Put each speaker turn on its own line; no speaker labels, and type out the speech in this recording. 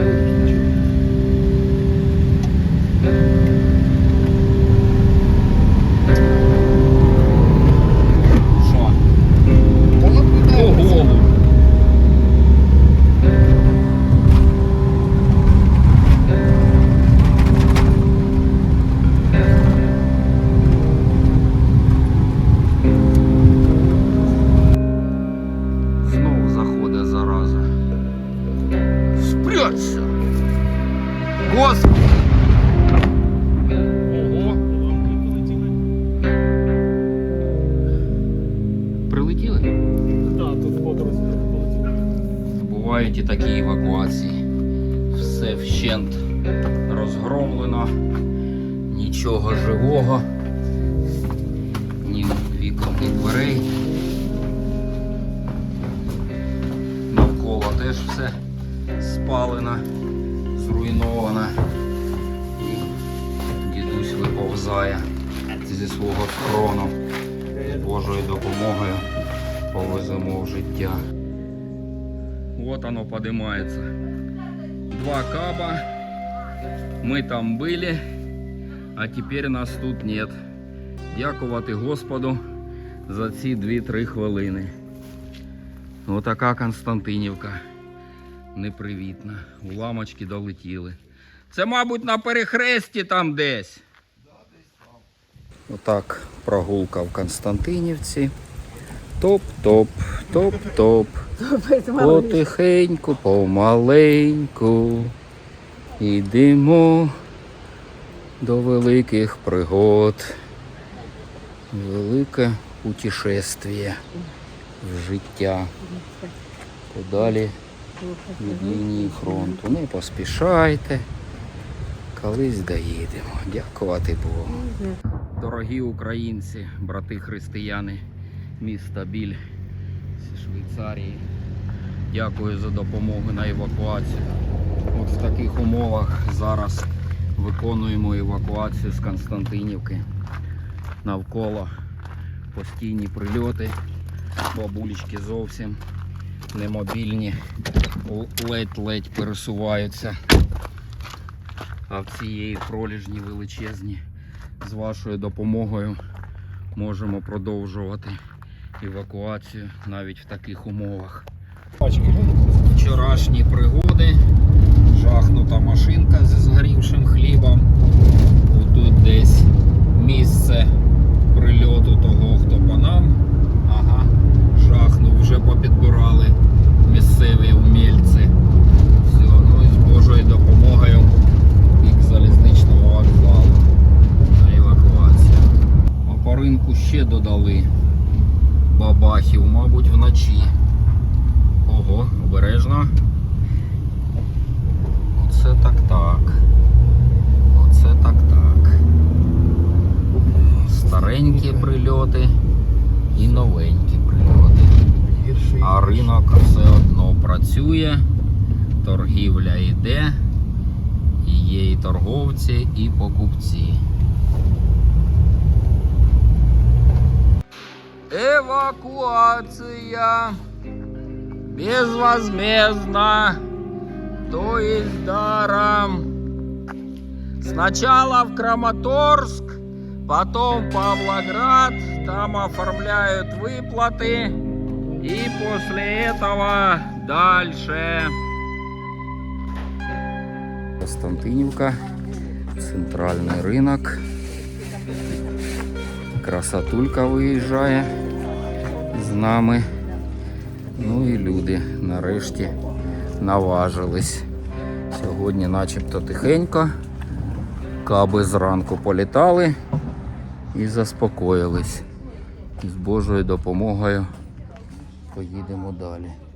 Amen. Господи! Ого! Прилетіли?
Так, тут фото полетіло.
Бувають і такі евакуації. Все вщент розгромлено, нічого живого, ні вікон, ні дверей. Навколо теж все спалено, зруйновано. І дідусь виповзає зі свого схрону. З Божою допомогою повеземо в життя. Вот оно поднимается. Два каба. Мы там были, а теперь нас тут нет. Дякувати Господу за ці 2-3 хвилини. Отака Константинівка. Непривітна. Уламочки долетіли. Це, мабуть, на перехресті там десь. Отак прогулка в Константинівці. Топ-топ, топ-топ. Потихеньку, помаленьку йдемо до великих пригод. Велике путешествие в життя. Подалі від лінії фронту. Не поспішайте. Колись доїдемо. Дякувати Богу. Дорогі українці, брати християни міста Біль Швейцарії. Дякую за допомогу на евакуацію. От в таких умовах зараз виконуємо евакуацію з Константинівки. Навколо постійні прильоти, бабулечки зовсім немобільні, ледь-ледь пересуваються. А в цієї проліжні величезні з вашою допомогою можемо продовжувати евакуацію навіть в таких умовах. Вчорашні пригоди. Жахнута машинка зі згорівшим ще додали бабахів, мабуть, вночі. Ого, обережно. Оце так так. Оце так так. Старенькі прильоти і новенькі прильоти. А ринок все одно працює, торгівля йде, і є і торговці, і покупці. Эвакуация безвозмездно, то есть даром. Сначала в Краматорск, потом Павлоград, там оформляют выплаты, и после этого дальше. Константинівка, центральний ринок. Красотулька виїжджає З нами. Ну і люди нарешті наважились. Сьогодні начебто тихенько. Каби зранку політали і заспокоїлись. З Божою допомогою поїдемо далі.